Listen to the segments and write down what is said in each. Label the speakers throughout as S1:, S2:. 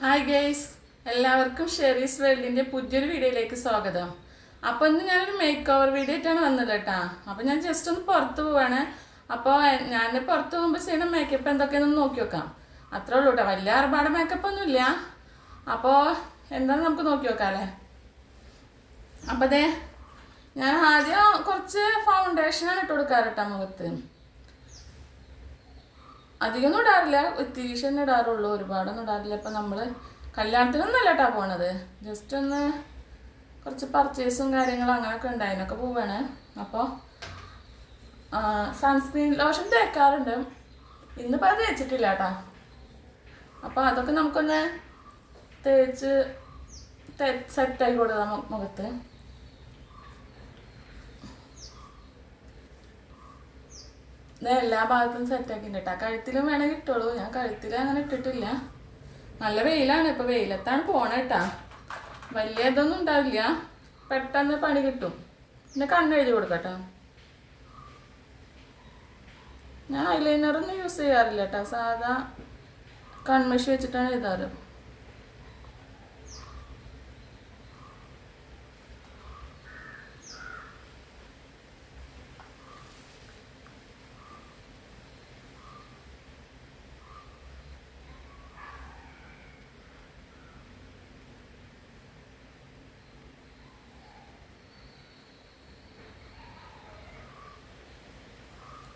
S1: Hi guys എല്ലാവർക്കും ഷെറീസ് വേൾഡിന്റെ പുതിയൊരു വീഡിയോയിലേക്ക് സ്വാഗതം. അപ്പോൾ ഇന്ന് ഞാനൊരു മേക്ക് ഓവർ വീഡിയോ ആയിട്ടാണ് വന്നത് കേട്ടാ. അപ്പോൾ ഞാൻ ജസ്റ്റ് ഒന്ന് പുറത്ത് പോവാണ്. അപ്പോൾ ഞാൻ പുറത്ത് പോകുമ്പോൾ ചെയ്യണ മേക്കപ്പ് എന്തൊക്കെയാണെന്ന് നോക്കി നോക്കാം. അത്രേ ഉള്ളൂ കേട്ടോ വലിയ ആർഭാട മേക്കപ്പ് ഒന്നും ഇല്ല. അപ്പോൾ എന്താണ് നമുക്ക് നോക്കി വെക്കാം അല്ലേ അപ്പോൾ അതെ ഞാൻ ആദ്യം കുറച്ച് ഫൗണ്ടേഷനാണ് ഇട്ട് കൊടുക്കാറ് കേട്ടോ മുഖത്ത്. അധികമൊന്നും ഇടാറില്ല ഇത്തിരീശ തന്നെ ഇടാറുള്ളൂ ഒരുപാടൊന്നും ഇടാറില്ല ഇപ്പം നമ്മൾ കല്യാണത്തിനൊന്നും അല്ല ട്ടാ പോണത്. ജസ്റ്റ് ഒന്ന് കുറച്ച് പർച്ചേസും കാര്യങ്ങളും അങ്ങനെയൊക്കെ ഉണ്ടായതിനൊക്കെ പോവാണ്. അപ്പോൾ സൺസ്ക്രീൻ ലോഷൻ തേക്കാറുണ്ട്. ഇന്നിപ്പോൾ അത് തേച്ചിട്ടില്ല കേട്ടോ അപ്പോൾ അതൊക്കെ നമുക്കൊന്ന് തേച്ച് സെറ്റായി കൊടുക്കാം മുഖത്ത്. ഇത് എല്ലാ ഭാഗത്തും സെറ്റാക്കിണ്ട് കേട്ടോ കഴുത്തിലും വേണമെങ്കിൽ ഇട്ടോളൂ. ഞാൻ കഴുത്തിൽ അങ്ങനെ ഇട്ടിട്ടില്ല. നല്ല വെയിലാണ്. ഇപ്പൊ വെയിലത്താണ് പോണ കേട്ടാ വലിയ ഇതൊന്നും ഉണ്ടാവില്ല. പെട്ടെന്ന് പണി കിട്ടും. പിന്നെ കണ്ണെഴുതി കൊടുക്കട്ടോ. ഞാൻ ഐലൈനറൊന്നും യൂസ് ചെയ്യാറില്ല കേട്ടോ സാധാ കൺമഷി വെച്ചിട്ടാണ് എഴുതാറ്.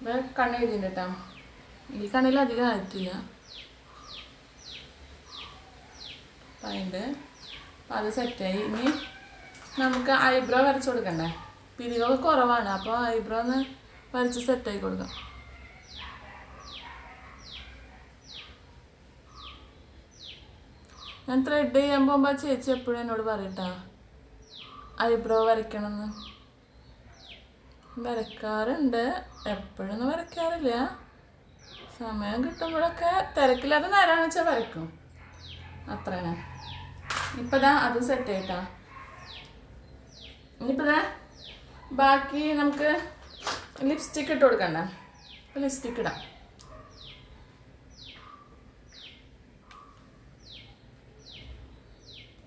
S1: ഇത് കണ്ണെഴുതിണ്ട് കേട്ടോ ഈ കണ്ണിൽ അധികം ആയിട്ടില്ല. അതിന്റെ അപ്പം അത് സെറ്റായി. ഇനി നമുക്ക് ഐബ്രോ വരച്ച് കൊടുക്കണ്ടേ? പിരികൊക്കെ കുറവാണ്. അപ്പോൾ ഐബ്രോ ഒന്ന് വരച്ച് സെറ്റാക്കി കൊടുക്കാം. ഞാൻ ത്രെഡ് ചെയ്യാൻ പോകുമ്പോൾ ചേച്ചി എപ്പോഴും എന്നോട് പറയട്ടാ ഐബ്രോ വരയ്ക്കണമെന്ന് വരക്കാറുണ്ട്. എപ്പോഴൊന്നും വരയ്ക്കാറില്ല. സമയം കിട്ടുമ്പോഴൊക്കെ തിരക്കില്ലാതെ നേരാണെന്ന് വെച്ചാൽ വരയ്ക്കും. അത്ര ഇപ്പം ദാ അത് സെറ്റ് ആയിട്ടാ. ഇനിയിപ്പോൾ ദാ ബാക്കി നമുക്ക് ലിപ്സ്റ്റിക്ക് ഇട്ട് കൊടുക്കണ്ട? ലിപ്സ്റ്റിക്ക് ഇടാം.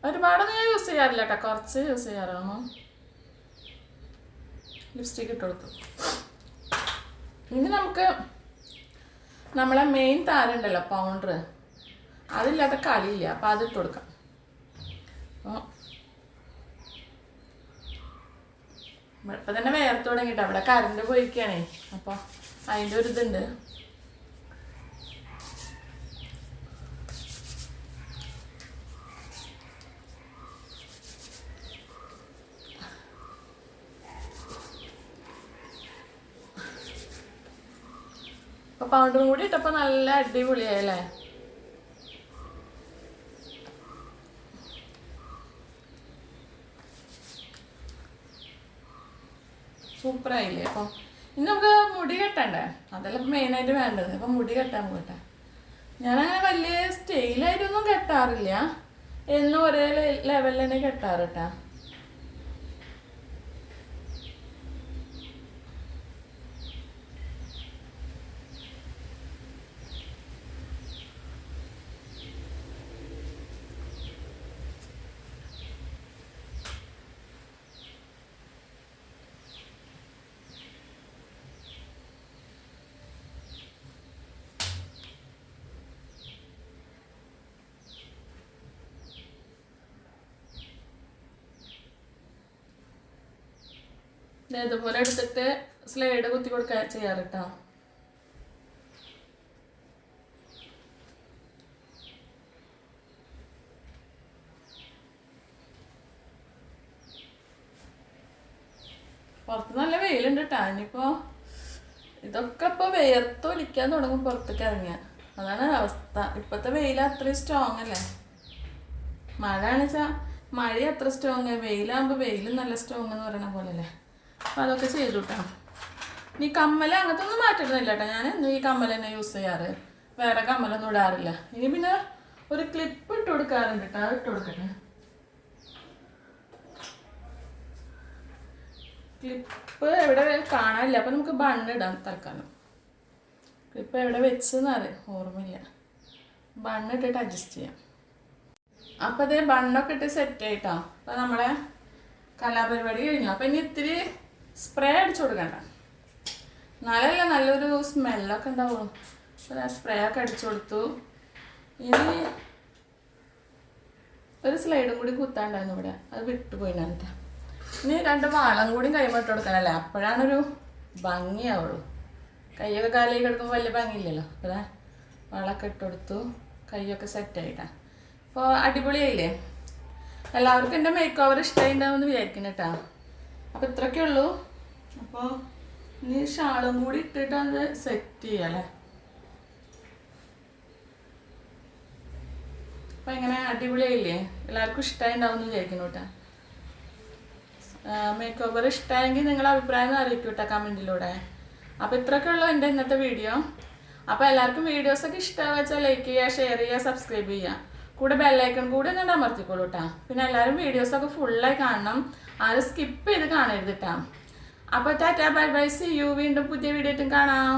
S1: ഒരുപാടൊന്നും ഞാൻ യൂസ് ചെയ്യാറില്ല കേട്ടോ കുറച്ച് യൂസ് ചെയ്യാറാണോ ലിപ്സ്റ്റിക്ക് ഇട്ട് കൊടുത്തു. ഇനി നമുക്ക് നമ്മളെ മെയിൻ താരം ഉണ്ടല്ലോ പൗണ്ടർ അതില്ലാത്ത കളിയില്ല അപ്പം അത് ഇട്ട് കൊടുക്കാം. അപ്പോൾ ഇപ്പം തന്നെ വേർത്ത് തുടങ്ങിയിട്ട് അവിടെ കറണ്ട് പോയിരിക്കുകയാണേ. അപ്പോൾ അതിന്റെ ഒരു ഇതുണ്ട്. പൗണ്ടറും കൂടി ഇട്ടപ്പോൾ നല്ല അടിപൊളിയായല്ലേ? സൂപ്പറായില്ലേ? അപ്പൊ ഇനി നമുക്ക് മുടി കെട്ടണ്ടേ? അതല്ല മെയിനായിട്ട് വേണ്ടത്. അപ്പം മുടി കെട്ടാൻ പോകട്ടെ ഞാനങ്ങനെ വലിയ സ്റ്റൈലായിട്ടൊന്നും കെട്ടാറില്ല. എന്നും ഒരേ ലെവലിൽ തന്നെ കെട്ടാറ് കേട്ടാ ഇതുപോലെ എടുത്തിട്ട് സ്ലൈഡ് കുത്തി കൊടുക്കുക ചെയ്യാറ് കേട്ടോ പുറത്ത് നല്ല വെയിലുണ്ട് കേട്ടോ ഇനിയിപ്പോ ഇതൊക്കെ ഇപ്പൊ വേർത്തൊലിക്കാൻ തുടങ്ങും പുറത്തേക്ക് ഇറങ്ങിയ. അതാണ് അവസ്ഥ. ഇപ്പത്തെ വെയിൽ അത്രയും സ്ട്രോങ് അല്ലേ? മഴ വെച്ചാൽ മഴ അത്ര സ്ട്രോങ് വെയിലാകുമ്പോൾ വെയിലും നല്ല സ്ട്രോങ് എന്ന് പറയണ പോലെ അല്ലേ അപ്പം അതൊക്കെ ചെയ്തു കേട്ടോ ഈ കമ്മൽ അങ്ങനത്തെ ഒന്നും മാറ്റിടുന്നില്ല കേട്ടോ. ഞാൻ എന്നും ഈ കമ്മൽ തന്നെ യൂസ് ചെയ്യാറ്. വേറെ കമ്മലൊന്നും ഇടാറില്ല. ഇനി പിന്നെ ഒരു ക്ലിപ്പ് ഇട്ട് കൊടുക്കാറുണ്ട് കേട്ടോ. അത് ഇട്ട് കൊടുക്കട്ടെ. ക്ലിപ്പ് എവിടെ കാണാനില്ല. അപ്പം നമുക്ക് ബണ്ണിടാം തൽക്കാലം. ക്ലിപ്പ് എവിടെ വെച്ചെന്നറി ഓർമ്മയില്ല. ബണ്ണിട്ടിട്ട് അഡ്ജസ്റ്റ് ചെയ്യാം. അപ്പോൾ അതേ ബണ്ണൊക്കെ ഇട്ട് സെറ്റ് ആയിട്ടോ. അപ്പോൾ നമ്മളെ കലാപരിപാടി കഴിഞ്ഞു. അപ്പോൾ ഇനി ഇത്തിരി സ്പ്രേ അടിച്ചു കൊടുക്കണ്ട. നല്ലല്ല നല്ലൊരു സ്മെല്ലൊക്കെ ഉണ്ടാവുള്ളൂ. അപ്പോൾ ഞാൻ സ്പ്രേ ഒക്കെ അടിച്ചു കൊടുത്തു. ഇനി ഒരു സ്ലൈഡും കൂടി കുത്താണ്ടായിരുന്നു ഇവിടെ. അത് വിട്ടുപോയി എന്നിട്ട് ഇനി രണ്ട് വാളം കൂടി കൈമിട്ട് കൊടുക്കാനല്ലേ അപ്പോഴാണൊരു ഭംഗിയാവുള്ളൂ. കൈയൊക്കെ കാലിലേക്ക് എടുക്കുമ്പോൾ വലിയ ഭംഗിയില്ലല്ലോ. അപ്പോൾ വളമൊക്കെ ഇട്ട് കൊടുത്തു. കൈയൊക്കെ സെറ്റായിട്ടാ അപ്പോൾ അടിപൊളിയായില്ലേ? എല്ലാവർക്കും എന്റെ മേക്ക് ഓവർ വിചാരിക്കുന്നു കേട്ടാ. അപ്പോൾ ഇത്രയൊക്കെ ഉള്ളൂ. അപ്പോൾ ഇനി ഷാളും കൂടി ഇട്ടിട്ട് അത് സെറ്റ് ചെയ്യാം അല്ലേ? അപ്പൊ എങ്ങനെ അടിപൊളിയായില്ലേ? എല്ലാവർക്കും ഇഷ്ടമായി എന്ന് വിചാരിക്കുന്നു കേട്ടോ. മേക്ക് ഓവർ ഇഷ്ടമായെങ്കിൽ നിങ്ങളുടെ അഭിപ്രായം അറിയിക്കൂ കേട്ടോ കമന്റിലൂടെ. അപ്പോൾ ഇത്രയൊക്കെ ഉള്ളൂ എന്റെ ഇന്നത്തെ വീഡിയോ. അപ്പോൾ എല്ലാവർക്കും വീഡിയോസൊക്കെ ഒക്കെ വെച്ചാൽ ലൈക്ക് ചെയ്യുക ഷെയർ ചെയ്യുക സബ്സ്ക്രൈബ് ചെയ്യുക. കൂടെ ബെല്ലൈക്കൺ കൂടി ഒന്ന് അമർത്തിക്കോളൂ കേട്ടോ പിന്നെ എല്ലാവരും വീഡിയോസൊക്കെ ഫുള്ളായി കാണണം. ആരും സ്കിപ്പ് ചെയ്ത് കാണരുത് കേട്ടോ അപ്പോൾ tata bye bye see you വീണ്ടും പുതിയ വീഡിയോ കാണാം.